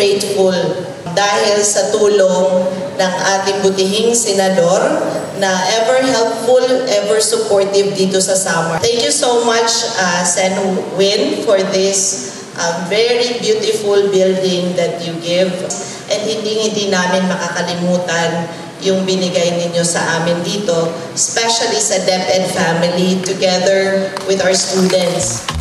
grateful dahil sa tulong ng ating butihing senador na ever helpful, ever supportive dito sa Samar. Thank you so much, uh, Sen Win, for this uh, very beautiful building that you give. And hindi-hindi namin makakalimutan yung binigay ninyo sa amin dito, especially sa DepEd family, together with our students.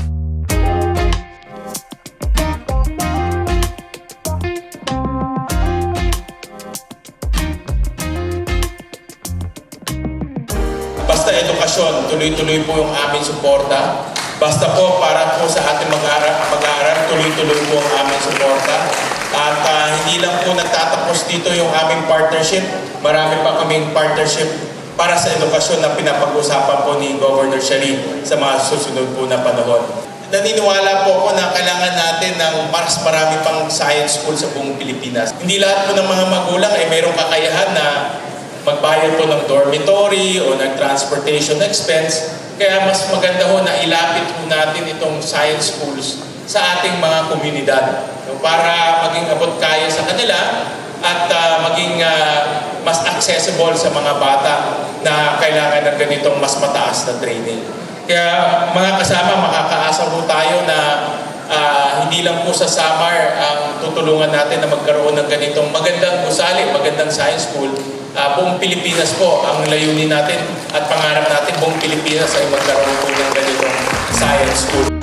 Basta edukasyon, tuloy-tuloy po yung aming suporta. Basta po para po sa ating mag-aaral, mag-aaral tuloy-tuloy po ang aming suporta. At ah, hindi lang po nagtatapos dito yung aming partnership. Marami pa kaming partnership para sa edukasyon na pinapag-usapan po ni Governor Shari sa mga susunod po na panahon. Naniniwala po ako na kailangan natin ng mas marami pang science school sa buong Pilipinas. Hindi lahat po ng mga magulang ay mayroong kakayahan na magbayad po ng dormitory o ng transportation expense. Kaya mas maganda ho na ilapit po natin itong science schools sa ating mga komunidad no, para maging abot kaya sa kanila at ah, maging ah, mas accessible sa mga bata na kailangan ng ganitong mas mataas na training. Kaya mga kasama, makakaasa po tayo na Ah, hindi lang po sa Samar ang tutulungan natin na magkaroon ng ganitong magandang gusali, magandang science school. Ah, buong Pilipinas po ang layunin natin at pangarap natin buong Pilipinas ay magkaroon po ng ganitong science school.